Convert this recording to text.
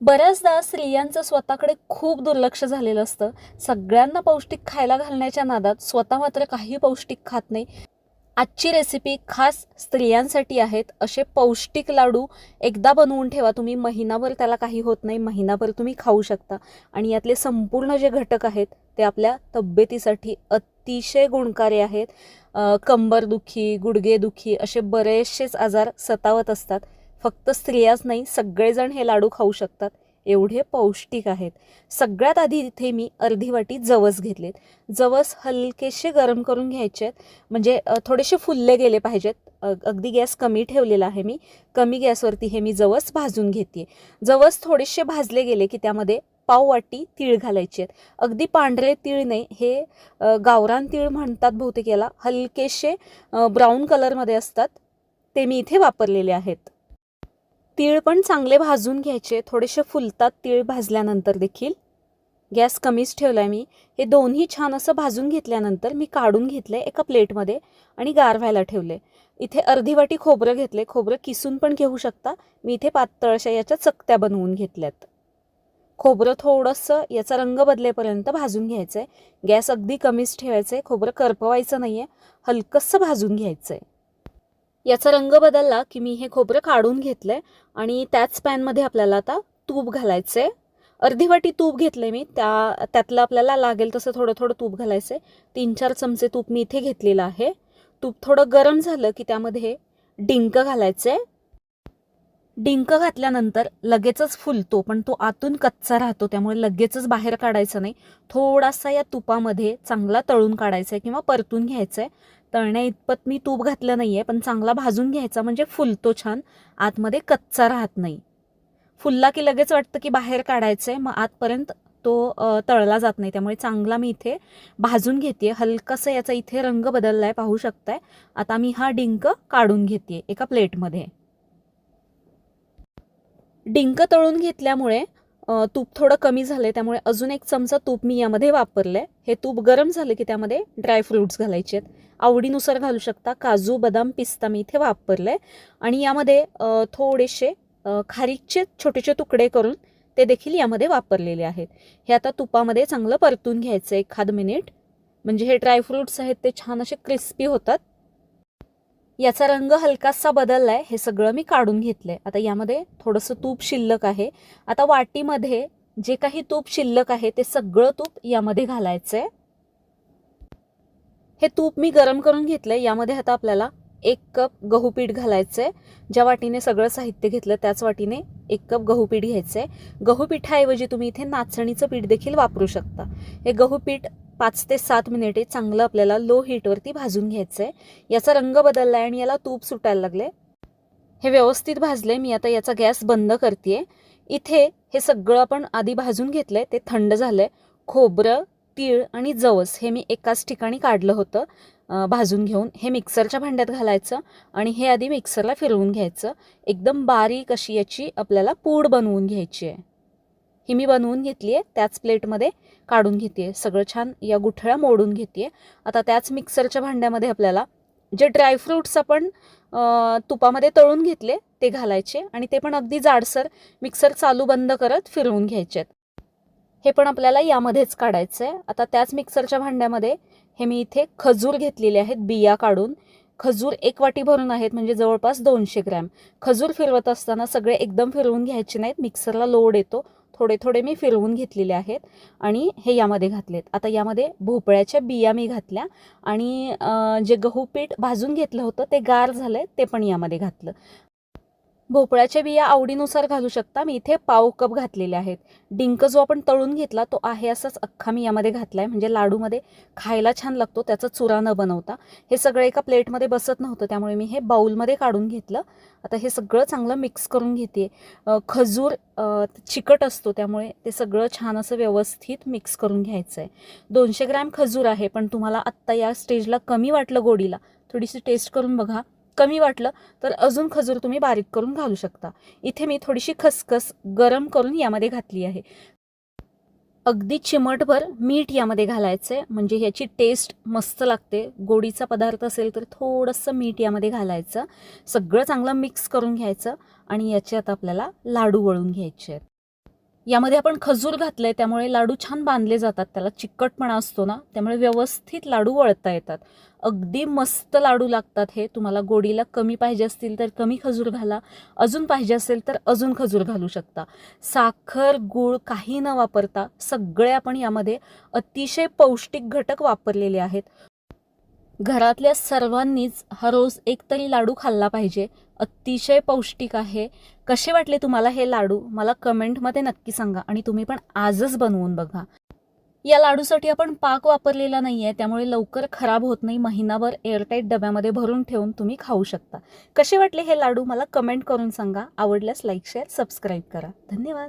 बऱ्याचदा स्त्रियांचं स्वतःकडे खूप दुर्लक्ष झालेलं असतं. सगळ्यांना पौष्टिक खायला घालण्याच्या नादात स्वतः मात्र काही पौष्टिक खात नाही. आजची रेसिपी खास स्त्रियांसाठी आहेत. असे पौष्टिक लाडू एकदा बनवून ठेवा. तुम्ही महिनाभर त्याला काही होत नाही. महिनाभर तुम्ही खाऊ शकता. आणि यातले संपूर्ण जे घटक आहेत ते आपल्या तब्येतीसाठी अतिशय गुणकारी आहेत. कंबरदुखी गुडघेदुखी असे बरेचसेच आजार सतावत असतात. फक्त स्त्रियाच नाही सगळेजण हे लाडू खाऊ शकतात. एवढे पौष्टिक आहेत. सगळ्यात आधी इथे मी अर्धी वाटी जवस घेतलेत. जवस हलकेसे गरम करून घ्यायचे आहेत. म्हणजे थोडेसे फुलले गेले पाहिजेत. अगदी गॅस कमी ठेवलेला आहे मी. कमी गॅसवरती हे मी जवस भाजून घेते जवस थोडेसे भाजले गेले की त्यामध्ये पाव वाटी तीळ घालायचे आहेत. अगदी पांढरे तीळ नाही. हे गावरान तीळ म्हणतात बहुतेक याला. हलकेसे ब्राऊन कलरमध्ये असतात. ते मी इथे वापरलेले आहेत. तीळ पण चांगले भाजून घ्यायचे. थोडेसे फुलतात तीळ भाजल्यानंतर देखील. गॅस कमीच ठेवला आहे मी. हे दोन्ही छान असं भाजून घेतल्यानंतर मी काढून घेतले एका प्लेटमध्ये आणि गार व्हायला ठेवले इथे अर्धी वाटी खोबरं घेतले खोबरं किसून पण घेऊ शकता. मी इथे पातळशा याच्या चकत्या बनवून घेतल्यात. खोबरं थोडंसं याचा रंग बदलेपर्यंत भाजून घ्यायचं आहे गॅस अगदी कमीच ठेवायचं आहे खोबरं करपवायचं नाही आहे हलकंसं भाजून घ्यायचं आहे याचा रंग बदलला की मी हे खोबरं काढून घेतलं आहे आणि त्याच पॅनमध्ये आपल्याला आता तूप घालायचं आहे अर्धी वाटी तूप घेतले मी. त्या त्यातलं आपल्याला लागेल तसं थोडं थोडं तूप घालायचं आहे तीन चार चमचे तूप मी इथे घेतलेलं आहे. तूप थोडं गरम झालं की त्यामध्ये डिंक घालायचं आहे डिंक घातल्यानंतर लगेचच फुलतो पण तो आतून कच्चा राहतो त्यामुळे लगेचच बाहेर काढायचा नाही. थोडासा या तुपामध्ये चांगला तळून काढायचा आहे किंवा परतून घ्यायचा आहे तळण्या इतपत मी तूप घातलं नाही आहे पण चांगला भाजून घ्यायचा म्हणजे फुलतो छान. आतमध्ये कच्चा राहत नाही. फुलला की लगेच वाटतं की बाहेर काढायचं आहे मग आतपर्यंत तो तळला जात नाही. त्यामुळे चांगला मी इथे भाजून घेते हलकासा याचा इथे रंग बदलला आहे पाहू शकताय. आता मी हा डिंक काढून घेते एका प्लेटमध्ये. डिंक तळून घेतल्यामुळे तूप थोडं कमी झालं आहे त्यामुळे अजून एक चमचा तूप मी यामध्ये वापरलं आहे हे तूप गरम झालं की त्यामध्ये ड्रायफ्रूट्स घालायचे आहेत. आवडीनुसार घालू शकता. काजू बदाम पिस्ता मी इथे वापरलं आहे आणि यामध्ये थोडेसे खारीकचे छोटेसे तुकडे करून ते देखील यामध्ये वापरलेले आहेत. हे आता तुपामध्ये चांगलं परतून घ्यायचं एखाद मिनिट. म्हणजे हे ड्रायफ्रूट्स आहेत ते छान असे क्रिस्पी होतात. याचा रंग हलकासा बदलला आहे हे सगळं मी काढून घेतलं आहे आता यामध्ये थोडंसं तूप शिल्लक आहे. आता वाटीमध्ये जे काही तूप शिल्लक आहे ते सगळं तूप यामध्ये घालायचं आहे हे तूप मी गरम करून घेतलं आहे यामध्ये आता आपल्याला एक कप गहू पीठ घालायचं आहे ज्या वाटीने सगळं साहित्य घेतलं त्याच वाटीने एक कप गहू पीठ घ्यायचं आहे गहू पिठाऐवजी तुम्ही इथे नाचणीचं पीठ देखील वापरू शकता. हे गहू पीठ पाच ते सात मिनिटे चांगलं आपल्याला लो हीटवरती भाजून घ्यायचं आहे याचा रंग बदलला आहे आणि याला तूप सुटायला लागले. हे व्यवस्थित भाजले मी आता याचा गॅस बंद करते इथे हे सगळं आपण आधी भाजून घेतलंय. ते थंड झालंय. खोबरं तीळ आणि जवस हे मी एकाच ठिकाणी काढलं होतं भाजून घेऊन. हे मिक्सरच्या भांड्यात घालायचं आणि हे आधी मिक्सरला फिरवून घ्यायचं. एकदम बारीक अशी याची आपल्याला पूड बनवून घ्यायची आहे. ही मी बनवून घेतली आहे त्याच प्लेटमध्ये काढून घेते सगळं छान या गुठळ्या मोडून घेते आता त्याच मिक्सरच्या भांड्यामध्ये आपल्याला जे ड्रायफ्रूट्स आपण तुपामध्ये तळून घेतले ते घालायचे आणि ते पण अगदी जाडसर मिक्सर चालू बंद करत फिरवून घ्यायचे हे पण आपल्याला यामध्येच काढायचं आहे आता त्याच मिक्सरच्या भांड्यामध्ये हे मी इथे खजूर घेतलेले आहेत बिया काढून. खजूर एक वाटी भरून आहेत म्हणजे जवळपास दोनशे ग्रॅम. खजूर फिरवत असताना सगळे एकदम फिरवून घ्यायचे नाहीत मिक्सरला लोड येतो. थोडे थोडे मी फिरवून घेतलेले आहेत आणि हे यामध्ये घातलेत. आता यामध्ये भोपळ्याच्या बिया मी घातल्या आणि जे गहू पीठ भाजून घेतलं होतं ते गार झालंय ते पण यामध्ये घातलं. भोपळ्याच्या बिया आवडीनुसार घालू शकता. मी इथे पाव कप घातलेले आहेत. डिंक जो आपण तळून घेतला तो आहे असाच अख्खा मी यामध्ये घातला आहे म्हणजे लाडूमध्ये खायला छान लागतो त्याचा चुरा न बनवता. हे सगळं एका प्लेटमध्ये बसत नव्हतं त्यामुळे मी हे बाऊलमध्ये काढून घेतलं. आता हे सगळं चांगलं मिक्स करून घेते. खजूर चिकट असतो त्यामुळे ते सगळं छान असं व्यवस्थित मिक्स करून घ्यायचं आहे दोनशे ग्रॅम खजूर आहे पण तुम्हाला आत्ता या स्टेजला कमी वाटलं गोडीला. थोडीशी टेस्ट करून बघा. कमी वाटलं तर अजून खजूर तुम्ही बारीक करून घालू शकता. इथे मी थोडीशी खसखस गरम करून यामध्ये घातली आहे. अगदी चिमटभर मीठ यामध्ये घालायचं आहे म्हणजे ह्याची टेस्ट मस्त लागते. गोडीचा पदार्थ असेल तर थोडंसं मीठ यामध्ये घालायचं. सगळं चांगलं मिक्स करून घ्यायचं. आणि याचे आता आपल्याला लाडू वळून घ्यायचे आहेत. यामध्ये आपण खजूर घातले त्यामुळे लाडू छान बांधले जातात त्याला चिकटपणा असतो ना त्यामुळे व्यवस्थित लाडू वळता येतात. अगदी मस्त लाडू लागतात हे तुम्हाला गोडीला कमी पाहिजे असतील तर कमी खजूर घाला अजून पाहिजे असेल तर अजून खजूर घालू शकता. साखर गूळ काही न वापरता सगळे आपण यामध्ये अतिशय पौष्टिक घटक वापरलेले आहेत. घरातल्या सर्वांनीच हा रोज एक तरी लाडू खाल्ला पाहिजे. अतिशय पौष्टिक आहे. कसे वाटले तुम्हाला हे लाडू? मला कमेंटमध्ये नक्की सांगा आणि तुम्ही पण आजच बनवून बघा. या लाडूसाठी आपण पाक वापरलेला नाही आहे त्यामुळे लवकर खराब होत नाही. महिनाभर एअरटाईट डब्यामध्ये भरून ठेवून तुम्ही खाऊ शकता. कसे वाटले हे लाडू? मला कमेंट करून सांगा. आवडल्यास लाईक शेअर सबस्क्राईब करा. धन्यवाद.